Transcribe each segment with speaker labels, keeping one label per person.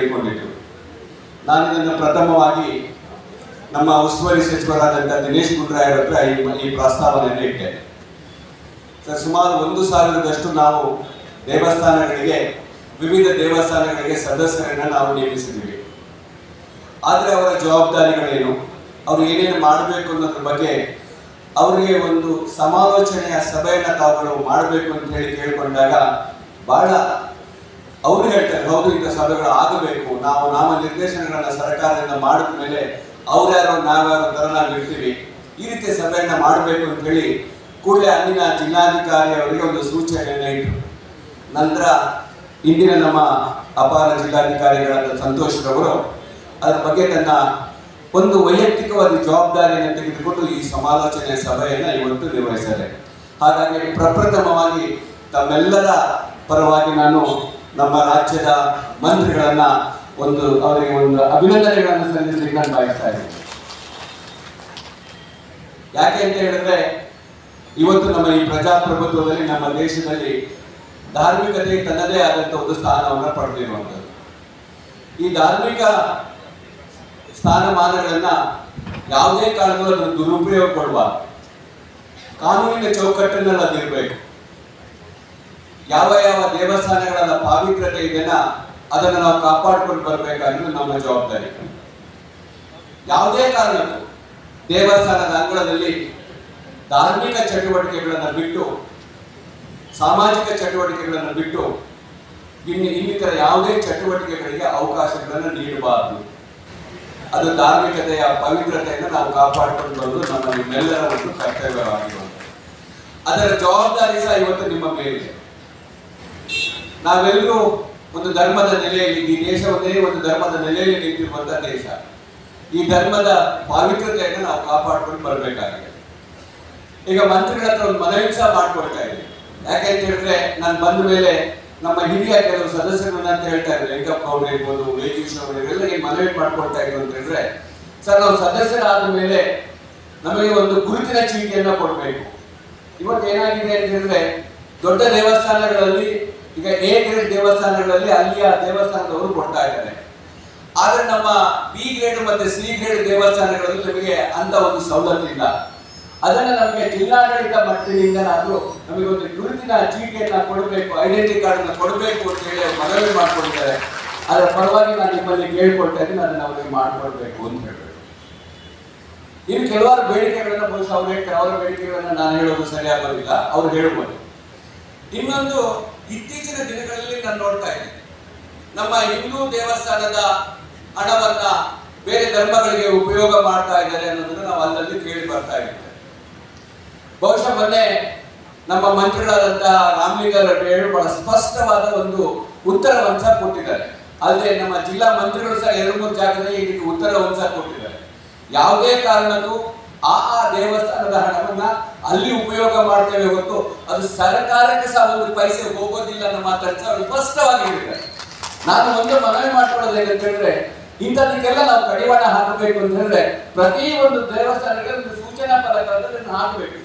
Speaker 1: ಕೇಳ್ಕೊಂಡಿದ್ರು. ನಾನು ಇದನ್ನು ಪ್ರಥಮವಾಗಿ ನಮ್ಮ ಉಸ್ತುವಾರಿ ಸಚಿವರಾದಂಥ ದಿನೇಶ್ ಗುಂಡ್ರಾಯ್ ಹತ್ರ ಈ ಈ ಪ್ರಸ್ತಾವನೆಯನ್ನು ಇಟ್ಟೆ ಸರ್, ಸುಮಾರು ಒಂದು ಸಾವಿರದಷ್ಟು ನಾವು ದೇವಸ್ಥಾನಗಳಿಗೆ, ವಿವಿಧ ದೇವಸ್ಥಾನಗಳಿಗೆ ಸದಸ್ಯರನ್ನ ನಾವು ನೇಮಿಸಿದ್ದೀವಿ. ಆದರೆ ಅವರ ಜವಾಬ್ದಾರಿಗಳೇನು? ಅವರು ಏನೇನು ಮಾಡಬೇಕು ಅನ್ನೋದ್ರ ಬಗ್ಗೆ ಅವರಿಗೆ ಒಂದು ಸಮಾಲೋಚನೆಯ ಸಭೆಯನ್ನು ತಾವುಗಳು ಮಾಡಬೇಕು ಅಂತ ಹೇಳಿ ಕೇಳಿಕೊಂಡಾಗ ಬಹಳ ಅವ್ರು ಹೇಳ್ತಾರೆ, ಹೌದು, ಇಂಥ ಸಭೆಗಳು ಆಗಬೇಕು. ನಾವು ನಾಮ ನಿರ್ದೇಶನಗಳನ್ನ ಸರ್ಕಾರದಿಂದ ಮಾಡಿದ ಮೇಲೆ ಅವ್ರ್ಯಾರೋ ನಾವ್ಯಾರೋ ತರ ನಾವು ಇರ್ತೀವಿ. ಈ ರೀತಿಯ ಸಭೆಯನ್ನ ಮಾಡಬೇಕು ಅಂತ ಹೇಳಿ ಕೂಡಲೇ ಅಲ್ಲಿನ ಜಿಲ್ಲಾಧಿಕಾರಿ ಅವರಿಗೆ ಒಂದು ಸೂಚನೆಯನ್ನ ಇಟ್ಟರು ನಂತರ ಇಂದಿನ ನಮ್ಮ ಅಪಾರ ಜಿಲ್ಲಾಧಿಕಾರಿಗಳಾದ ಸಂತೋಷ್ ರವರು ಅದರ ಬಗ್ಗೆ ತನ್ನ ಒಂದು ವೈಯಕ್ತಿಕವಾದ ಜವಾಬ್ದಾರಿಯನ್ನು ತೆಗೆದುಕೊಂಡು ಈ ಸಮಾಲೋಚನೆ ಸಭೆಯನ್ನು ಇವತ್ತು ನಿರ್ವಹಿಸಿದ್ದಾರೆ ಹಾಗಾಗಿ ಪ್ರಪ್ರಥಮವಾಗಿ ತಮ್ಮೆಲ್ಲರ ಪರವಾಗಿ ನಾನು ನಮ್ಮ ರಾಜ್ಯದ ಮಂತ್ರಿಗಳನ್ನ ಒಂದು, ಅವರಿಗೆ ಒಂದು ಅಭಿನಂದನೆಗಳನ್ನು ಸಲ್ಲಿಸಲಿಕ್ಕೆ ನಾನು ಬಯಸ್ತಾ ಇದ್ದೀನಿ. ಯಾಕೆ ಅಂತ ಹೇಳಿದ್ರೆ, ಇವತ್ತು ನಮ್ಮ ಈ ಪ್ರಜಾಪ್ರಭುತ್ವದಲ್ಲಿ, ನಮ್ಮ ದೇಶದಲ್ಲಿ ಧಾರ್ಮಿಕತೆ ತನ್ನದೇ ಆದಂತ ಒಂದು ಸ್ಥಾನವನ್ನು ಪಡೆದಿರುವಂಥದ್ದು. ಈ ಧಾರ್ಮಿಕ ಸ್ಥಾನಮಾನಗಳನ್ನ ಯಾವುದೇ ಅದನ್ನು ದುರುಪಯೋಗ ಕೊಡುವ ಕಾನೂನಿನ ಚೌಕಟ್ಟಿನಲ್ಲಿ ಅದಿರಬೇಕು. ಯಾವ ಯಾವ ದೇವಸ್ಥಾನಗಳ ಪಾವಿತ್ರತೆ ಇದೆಯಲ್ಲ, ಅದನ್ನು ನಾವು ಕಾಪಾಡ್ಕೊಂಡು ಬರಬೇಕಾಗಿರೋದು ನಮ್ಮ ಜವಾಬ್ದಾರಿ. ಯಾವುದೇ ಕಾರಣಕ್ಕೂ ದೇವಸ್ಥಾನದ ಅಂಗಳದಲ್ಲಿ ಧಾರ್ಮಿಕ ಚಟುವಟಿಕೆಗಳನ್ನು ಬಿಟ್ಟು, ಸಾಮಾಜಿಕ ಚಟುವಟಿಕೆಗಳನ್ನು ಬಿಟ್ಟು ಇನ್ನು ಇನ್ನಿತರ ಯಾವುದೇ ಚಟುವಟಿಕೆಗಳಿಗೆ ಅವಕಾಶಗಳನ್ನು ನೀಡಬಾರದು. ಅದು ಧಾರ್ಮಿಕತೆಯ ಪವಿತ್ರತೆಯನ್ನು ನಾವು ಕಾಪಾಡಿಕೊಂಡು ಬರೋದು ನಮ್ಮ ನಿಮ್ಮೆಲ್ಲರ ಒಂದು ಕರ್ತವ್ಯವಾಗಿರುವಂಥದ್ದು ಅದರ ಜವಾಬ್ದಾರಿ ಸಹ ಇವತ್ತು ನಿಮ್ಮ ಮೇಲಿದೆ. ನಾವೆಲ್ಲರೂ ಒಂದು ಧರ್ಮದ ನೆಲೆಯಲ್ಲಿ, ಈ ದೇಶ ಒಂದೇ ಒಂದು ಧರ್ಮದ ನೆಲೆಯಲ್ಲಿ ನಿಂತಿರುವಂತಹ ದೇಶ. ಈ ಧರ್ಮದ ಪಾವಿತ್ರತೆಯನ್ನು ನಾವು ಕಾಪಾಡ್ಕೊಂಡು ಬರಬೇಕಾಗಿದೆ. ಈಗ ಮಂತ್ರಿಗಳ ಹತ್ರ ಒಂದು ಮನವಿ ಸಹ ಮಾಡ್ಕೊಳ್ತಾ ಇದ್ದೀನಿ. ಯಾಕೆ ಅಂತ ಹೇಳಿದ್ರೆ, ನಾನು ಬಂದ ಮೇಲೆ ನಮ್ಮ ಹಿರಿಯ ಕೆಲವು ಸದಸ್ಯರನ್ನ ಅಂತ ಹೇಳ್ತಾ ಇದ್ದಾರೆ. ವೆಂಕಪ್ಪ ಅವರು ಇರ್ಬೋದು ವೇಗೀಶ್ ಅವರು ಇವರೆಲ್ಲ ಈ ಮನವಿ ಮಾಡ್ಕೊಳ್ತಾ ಇದ್ರು ಅಂತ ಹೇಳಿದ್ರೆ, ಸರ್, ನಾವು ಸದಸ್ಯರಾದ ಮೇಲೆ ನಮಗೆ ಒಂದು ಗುರುತಿನ ಚೀಟಿಯನ್ನ ಕೊಡಬೇಕು. ಇವತ್ತು ಏನಾಗಿದೆ ಅಂತ ಹೇಳಿದ್ರೆ, ದೊಡ್ಡ ದೇವಸ್ಥಾನಗಳಲ್ಲಿ ಈಗ ಎ ಗ್ರೇಡ್ ದೇವಸ್ಥಾನಗಳಲ್ಲಿ ಅಲ್ಲಿಯ ದೇವಸ್ಥಾನದವರು ಕೊಡ್ತಾ ಇದ್ದಾರೆ. ಆದ್ರೆ ನಮ್ಮ ಬಿ ಗ್ರೇಡ್ ಮತ್ತೆ ಸಿ ಗ್ರೇಡ್ ದೇವಸ್ಥಾನಗಳಲ್ಲಿ ನಮಗೆ ಅಂತ ಒಂದು ಸೌಲಭ್ಯ ಇಲ್ಲ. ಅದನ್ನ ನಮಗೆ ಜಿಲ್ಲಾಡಳಿತ ಮಟ್ಟದಿಂದನಾದ್ರೂ ನಮಗೆ ಒಂದು ಗುರುತಿನ ಚೀಟಿಯನ್ನ ಕೊಡಬೇಕು ಐಡೆಂಟಿ ಕಾರ್ಡ್ ಅನ್ನ ಕೊಡಬೇಕು ಅಂತ ಹೇಳಿ ಮನವಿ ಮಾಡ್ಕೊಳ್ತಾರೆ ಅದರ ಪರವಾಗಿ ನಾನು ನಿಮ್ಮಲ್ಲಿ ಕೇಳ್ಕೊಳ್ತಾ ಇದ್ದೀನಿ, ಅದನ್ನ ಅವ್ರಿಗೆ ಮಾಡ್ಕೊಡ್ಬೇಕು ಅಂತ ಹೇಳ್ಬೇಕು ಇನ್ನು ಕೆಲವಾರು ಬೇಡಿಕೆಗಳನ್ನ ಬಹುಶಃ ಅವ್ರು ಹೇಳ್ತಾರೆ. ಅವರ ಬೇಡಿಕೆಗಳನ್ನ ನಾನು ಹೇಳೋದು ಸರಿಯಾಗೋದಿಲ್ಲ. ಅವ್ರು ಹೇಳ್ಬೋದು. ಇನ್ನೊಂದು ಇತ್ತೀಚಿನ ದಿನಗಳಲ್ಲಿ ನಾನು ನೋಡ್ತಾ ಇದ್ದೀನಿ. ನಮ್ಮ ಹಿಂದೂ ದೇವಸ್ಥಾನದ ಹಣವನ್ನ ಬೇರೆ ಧರ್ಮಗಳಿಗೆ ಉಪಯೋಗ ಮಾಡ್ತಾ ಇದ್ದಾರೆ ಅನ್ನೋದನ್ನ ನಾವು ಅಲ್ಲಲ್ಲಿ ಕೇಳಿ ಬರ್ತಾ ಇದ್ದೇವೆ. ಬಹುಶಃ ಮೊನ್ನೆ ನಮ್ಮ ಮಂತ್ರಿಗಳಾದಂಥ ರಾಮಲಿಂಗಾರೆಡ್ಡಿ ಹೇಳಿ ಬಹಳ ಸ್ಪಷ್ಟವಾದ ಒಂದು ಉತ್ತರವನ್ನು ಸಹ ಕೊಟ್ಟಿದ್ದಾರೆ. ಅಲ್ಲದೆ ನಮ್ಮ ಜಿಲ್ಲಾ ಮಂತ್ರಿಗಳು ಸಹ ಎರಡು ಮೂರು ಜಾಗದಲ್ಲಿ ಇದಕ್ಕೆ ಉತ್ತರವನ್ನು ಸಹ ಕೊಟ್ಟಿದ್ದಾರೆ. ಯಾವುದೇ ಕಾರಣಕ್ಕೂ ಆ ಆ ದೇವಸ್ಥಾನದ ಹಣವನ್ನ ಅಲ್ಲಿ ಉಪಯೋಗ ಮಾಡ್ತೇವೆ ಹೊತ್ತು ಅದು ಸರ್ಕಾರಕ್ಕೆ ಸಹ ಒಂದು ಪೈಸೆ ಹೋಗೋದಿಲ್ಲ ಅನ್ನೋ ಮಾತಾಡ್ತಾ ಅವರು ಸ್ಪಷ್ಟವಾಗಿ ಹೇಳಿದ್ದಾರೆ. ನಾನು ಒಂದು ಮನವಿ ಮಾಡ್ಕೊಳ್ಳೋದು ಏನಂತ ಹೇಳಿದ್ರೆ, ಇಂಥದಕ್ಕೆಲ್ಲ ನಾವು ಕಡಿವಾಣ ಹಾಕಬೇಕು ಅಂತ ಹೇಳಿದ್ರೆ ಪ್ರತಿ ಒಂದು ದೇವಸ್ಥಾನಕ್ಕೆ ಒಂದು ಸೂಚನಾ ಫಲಕಗಳನ್ನು ಹಾಕಬೇಕು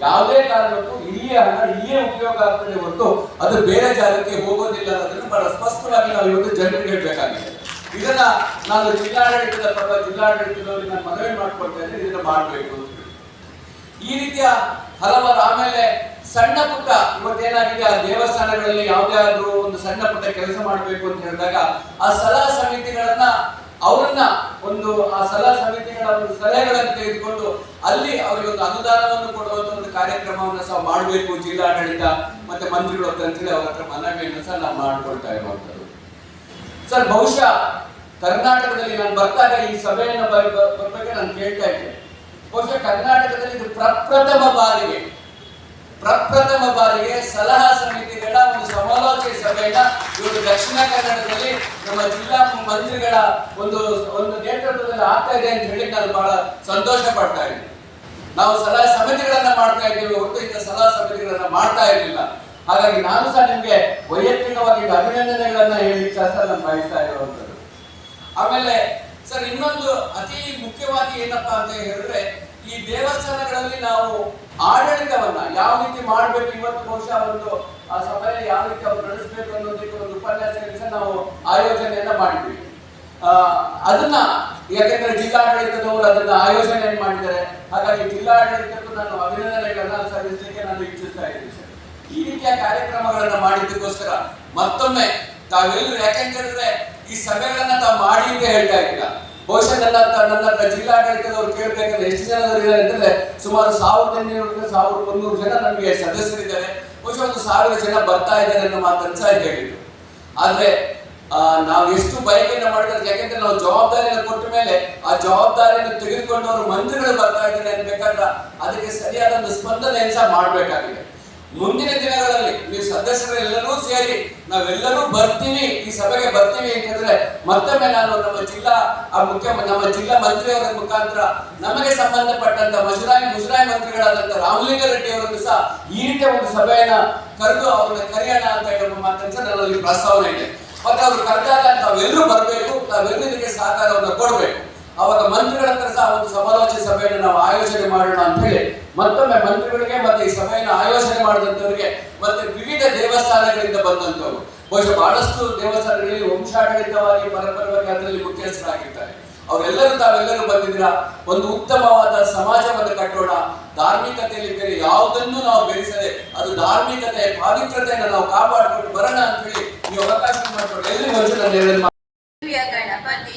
Speaker 1: ಯಾವುದೇ ಕಾರಣಕ್ಕೂ ಇಲ್ಲಿಯ ಹಣ ಇಲ್ಲಿಯೇ ಉಪಯೋಗ ಆಗ್ತದೆ ಹೊರತು ಅದು ಬೇರೆ ಜಾಗಕ್ಕೆ ಹೋಗೋದಿಲ್ಲ ಅನ್ನೋದನ್ನು ಬಹಳ ಸ್ಪಷ್ಟವಾಗಿ ನಾವು ಇವತ್ತು ಜನರಿಗೆ ಹೇಳಬೇಕಾಗಿದೆ. ಇದನ್ನ ನಾನು ಜಿಲ್ಲಾಡಳಿತದ ಪರ ಜಿಲ್ಲಾಡಳಿತದವರಿಗೆ ನಾನು ಮನವಿ ಮಾಡ್ಕೊಳ್ತಾ ಇದ್ದೀನಿ ಇದನ್ನ ಮಾಡಬೇಕು ಅಂತ. ಈ ರೀತಿಯ ಹಲವಾರು ಆಮೇಲೆ ಸಣ್ಣ ಪುಟ್ಟ ಇವತ್ತೇನಾಗಿದೆ ಆ ದೇವಸ್ಥಾನಗಳಲ್ಲಿ ಯಾವ್ದಾದ್ರು ಒಂದು ಸಣ್ಣ ಪುಟ್ಟ ಕೆಲಸ ಮಾಡಬೇಕು ಅಂತ ಹೇಳಿದಾಗ, ಆ ಸಲಹಾ ಸಮಿತಿಗಳನ್ನ ಅವರನ್ನ ಒಂದು, ಆ ಸಲಹಾ ಸಮಿತಿಗಳ ಒಂದು ಸಲಹೆಗಳನ್ನು ತೆಗೆದುಕೊಂಡು ಅಲ್ಲಿ ಅವರಿಗೆ ಒಂದು ಅನುದಾನವನ್ನು ಕೊಡುವಂತ ಒಂದು ಕಾರ್ಯಕ್ರಮವನ್ನು ಸಹ ಮಾಡಬೇಕು ಜಿಲ್ಲಾಡಳಿತ ಮತ್ತೆ ಮಂತ್ರಿಗಳು ಅಂತ ಹೇಳಿ ಅವ್ರ ಹತ್ರ ಮನವಿಯನ್ನು ಸಹ ನಾವು ಮಾಡ್ಕೊಳ್ತಾ ಇರುವಂತದ್ದು ಸರ್, ಬಹುಶಃ ಕರ್ನಾಟಕದಲ್ಲಿ ನಾನು ಬರ್ತಾಗ ಈ ಸಭೆಯನ್ನು ಬರ್ಬೇಕು ನಾನು ಕೇಳ್ತಾ ಇದ್ದೆ. ಬಹುಶಃ ಕರ್ನಾಟಕದಲ್ಲಿ ಇದು ಪ್ರಪ್ರಥಮ ಬಾರಿಗೆ. ಪ್ರಪ್ರಥಮ ಬಾರಿಗೆ ಸಲಹಾ ಸಮಿತಿಗಳ ಒಂದು ಸಮಾಲೋಚನೆ ಸಭೆಯನ್ನ ಇವತ್ತು ದಕ್ಷಿಣ ಕನ್ನಡದಲ್ಲಿ ನಮ್ಮ ಜಿಲ್ಲಾ ಮಂತ್ರಿಗಳ ಒಂದು ಒಂದು ನೇತೃತ್ವದಲ್ಲಿ ಆಗ್ತಾ ಇದೆ ಅಂತ ಹೇಳಿ ನಾನು ಬಹಳ ಸಂತೋಷ ಪಡ್ತಾ ಇದ್ದೀನಿ ನಾವು ಸಲಹಾ ಸಮಿತಿಗಳನ್ನ ಮಾಡ್ತಾ ಇದ್ದೀವಿ, ಹೊರತು ಇಂಥ ಸಲಹಾ ಸಮಿತಿಗಳನ್ನ ಮಾಡ್ತಾ ಇರಲಿಲ್ಲ. ಹಾಗಾಗಿ ನಾನು ಸಹ ನಿಮಗೆ ವೈಯಕ್ತಿಕವಾಗಿ ಅಭಿನಂದನೆಗಳನ್ನ ಹೇಳಿ ಸಹ ನಾನು ಬಯಸ್ತಾ ಇರುವಂತದ್ದು ಆಮೇಲೆ, ಸರ್, ಇನ್ನೊಂದು ಅತಿ ಮುಖ್ಯವಾಗಿ ಏನಪ್ಪಾ ಅಂತ ಹೇಳಿದ್ರೆ, ಈ ದೇವಸ್ಥಾನಗಳಲ್ಲಿ ನಾವು ಆಡಳಿತವನ್ನ ಯಾವ ರೀತಿ ಮಾಡ್ಬೇಕು, ಇವತ್ತು ಬಹುಶಃ ಒಂದು, ಆ ಸಭೆಯಲ್ಲಿ ಯಾವ ರೀತಿ ಅವ್ರು ನಡೆಸಬೇಕು ಅನ್ನೋದಕ್ಕೆ ಒಂದು ಉಪನ್ಯಾಸ ನಾವು ಆಯೋಜನೆಯನ್ನ ಮಾಡಿದ್ವಿ ಅದನ್ನ, ಯಾಕೆಂದ್ರೆ ಜಿಲ್ಲಾಡಳಿತದವರು ಅದನ್ನ ಆಯೋಜನೆಯನ್ನು ಮಾಡಿದ್ದಾರೆ ಹಾಗಾಗಿ ಜಿಲ್ಲಾಡಳಿತಕ್ಕೂ ನಾನು ಅಭಿನಂದನೆಗಳನ್ನ ಸಲ್ಲಿಸಲಿಕ್ಕೆ ನಾನು ಇಚ್ಛಿಸ್ತಾ ಇದ್ದೀನಿ, ಸರ್. ಈ ರೀತಿಯ ಕಾರ್ಯಕ್ರಮಗಳನ್ನ ಮಾಡಿದ್ದಕ್ಕೋಸ್ಕರ ಮತ್ತೊಮ್ಮೆ ತಾವೆಲ್ಲರೂ ಯಾಕೆಂತಂದ್ರೆ ಈ ಸಭೆಗಳನ್ನ ತಾವು ಮಾಡಿ ಅಂತ ಹೇಳ್ತಾ ಇದ್ದೀರಾ. ಬಹುಶಃ ನನ್ನ ನನ್ನ ಜಿಲ್ಲಾಡಳಿತದವರು ಕೇಳಬೇಕಂದ್ರೆ ಎಷ್ಟು ಜನ ಇದ್ದಾರೆ ಅಂತಂದ್ರೆ ಸುಮಾರು ಸಾವಿರದ ಇನ್ನೂರರಿಂದ ಸಾವಿರದ ಮುನ್ನೂರು ಜನ ನಮಗೆ ಸದಸ್ಯರಿದ್ದಾರೆ. ಬಹುಶಃ ಒಂದು ಸಾವಿರ ಜನ ಬರ್ತಾ ಇದ್ದಾರೆ ಅನ್ನೋ ಮಾತನ್ನು ಸಹ ಹೇಳಿದ್ರು. ಆದ್ರೆ ಆ, ನಾವು ಎಷ್ಟು ಬಯಕೆಯನ್ನ ಮಾಡಿದ್ರೆ ಯಾಕೆಂದ್ರೆ ನಾವು ಜವಾಬ್ದಾರಿಯನ್ನು ಕೊಟ್ಟ ಮೇಲೆ ಆ ಜವಾಬ್ದಾರಿಯನ್ನು ತೆಗೆದುಕೊಂಡವರು ಮಂತ್ರಿಗಳು ಬರ್ತಾ ಇದ್ದಾರೆ ಅನ್ಬೇಕಾದ್ರೆ ಅದಕ್ಕೆ ಸರಿಯಾದ ಒಂದು ಸ್ಪಂದನೆ ಸಹ ಮಾಡಬೇಕಾಗಿದೆ. ಮುಂದಿನ ದಿನಗಳಲ್ಲಿ ನೀವು ಸದಸ್ಯರೆಲ್ಲರೂ ಸೇರಿ ನಾವೆಲ್ಲರೂ ಬರ್ತೀವಿ, ಈ ಸಭೆಗೆ ಬರ್ತೀವಿ ಅಂತಂದ್ರೆ ಮತ್ತೊಮ್ಮೆ ನಾನು ನಮ್ಮ ಜಿಲ್ಲಾ, ಆ ಮುಖ್ಯ, ನಮ್ಮ ಜಿಲ್ಲಾ ಮಂತ್ರಿಯವರ ಮುಖಾಂತರ ನಮಗೆ ಸಂಬಂಧಪಟ್ಟಂತ ಮುಜರಾಯಿ ಮುಜರಾಯಿ ಮಂತ್ರಿಗಳಾದಂತ ರಾಮಲಿಂಗ ರೆಡ್ಡಿ ಅವರನ್ನು ಸಹ ಈ ರೀತಿಯ ಒಂದು ಸಭೆಯನ್ನ ಕರೆದು ಅವ್ರನ್ನ ಕರೆಯೋಣ ಅಂತ ಮಾತನ್ನು ಸಹ ನನ್ನಲ್ಲಿ ಪ್ರಸ್ತಾವನೆ ಇದೆ. ಮತ್ತೆ ಅವರು ಕರೆದಾಗ ತಾವೆಲ್ಲರೂ ಬರಬೇಕು ಇದಕ್ಕೆ ಸಹಕಾರವನ್ನು ಕೊಡಬೇಕು. ಅವಾಗ ಮಂತ್ರಿಗಳ ಹತ್ರ ಸಹ ಒಂದು ಸಮಾಲೋಚನೆ ಸಭೆಯನ್ನು ನಾವು ಆಯೋಜನೆ ಮಾಡೋಣ ಅಂತ ಹೇಳಿ ಮತ್ತೊಮ್ಮೆ ಮಂತ್ರಿಗಳಿಗೆ ಮತ್ತೆ ಈ ಸಭೆಯನ್ನು ಆಯೋಜನೆ ಮಾಡಿದಂಥವರಿಗೆ ಮತ್ತೆ ವಿವಿಧ ದೇವಸ್ಥಾನಗಳಿಂದ ಬಂದಂತವರು ಬಹುಶಃ ಬಹಳಷ್ಟು ದೇವಸ್ಥಾನಗಳಲ್ಲಿ ವಂಶಾಡಳಿತವಾಗಿ ಪರಂಪರವಾಗಿ ಅದರಲ್ಲಿ ಮುಖ್ಯಸ್ಥರಾಗಿರ್ತಾರೆ ಅವರೆಲ್ಲರೂ ತಾವೆಲ್ಲರೂ ಬಂದಿದ್ದೀರಾ? ಒಂದು ಉತ್ತಮವಾದ ಸಮಾಜವನ್ನು ಕಟ್ಟೋಣ. ಧಾರ್ಮಿಕತೆಯಲ್ಲಿ ಬೇರೆ ಯಾವುದನ್ನು ನಾವು ಬೆಳೆಸದೆ ಅದು ಧಾರ್ಮಿಕತೆ ಪಾವಿತ್ರತೆಯನ್ನು ನಾವು ಕಾಪಾಡಿಕೊಂಡು ಬರೋಣ ಅಂತ ಹೇಳಿ ನೀವು ಅವಕಾಶ ಮಾಡಿಕೊಂಡು ಹೇಳೋದು
Speaker 2: ಗಣಪತಿ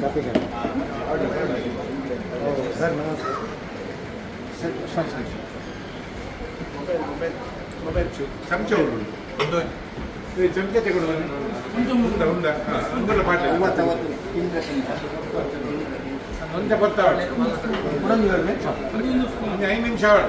Speaker 3: ಮಾತೆರಿಗೆ ಧನ್ಯವಾದ.
Speaker 4: ಚಮಚ ಉಂಡು ಈ ಚಮಚ ತಗೊಂಡು ಬನ್ನಿ ಉಂಡ ಉಂಡ ಹಾ, ಉಂಡಲ ಪಾಟ್ಲೆ ಒಂದೇ ಬರ್ತಾವ
Speaker 3: ಕುಡಂದು ಬರ್ಮೆ?
Speaker 4: ಒಂದು ಐದು ನಿಮಿಷ ಆವಡು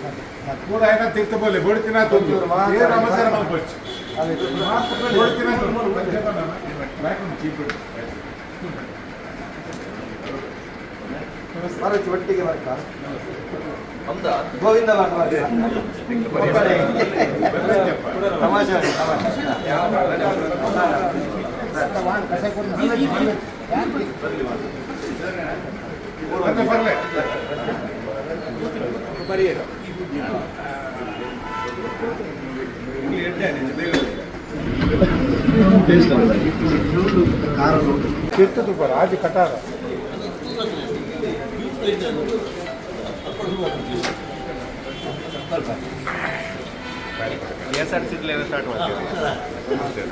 Speaker 3: ಬರ್ಮೆ? ಕಷಾಯದ ಬಣ್ಣ.
Speaker 4: ಐದು ನಿಮಿಷ
Speaker 3: ಕುಡಂದು
Speaker 4: ಆಗಿ
Speaker 3: ಕಷಾಯದ ಬಣ್ಣ. ಕಷಾಯದ ಬಣ್ಣ. ಇದೆ. ಕೊಟ್ಟೆ. ಕೊಟ್ಟೆ, ಕೊಟ್ಟೆ.
Speaker 4: ಕೂಡ ಏನ ತಿರ್ತ ಬೋಲೆ ಬೋಡ್ತಿನ ತೊಂದು ಏ ನಮಸ್ಕಾರ ಮಲ್ಪೋಚ್
Speaker 3: ಅದೇ.
Speaker 4: ಬೋಡ್ತಿನ ತೊಂದು ಚೀಪ್
Speaker 3: ಬರೋಚ್ ಒಟ್ಟಿಗೆ ಬರ್ತಾ ಗೋವಿಂದ ಭಾಗವತ ಒಬ್ಬನೇ. ತಮಾಷೆ ಮಾಡಿ, ತಮಾಷೆ.
Speaker 4: ಮತ್ತೆ ಬರ್ಲೆ ಇಲ್ಲಿ ಎಡ್ಡೆ ನಿಜ ಕಿತ್ತು ರಾಜ ಕಟಾರ ಎಸ್ ಆರ್ ಸಿಗ್ಲೇ ಸ್ಟಾರ್ಟ್ ಮಾಡ್ತೀವಿ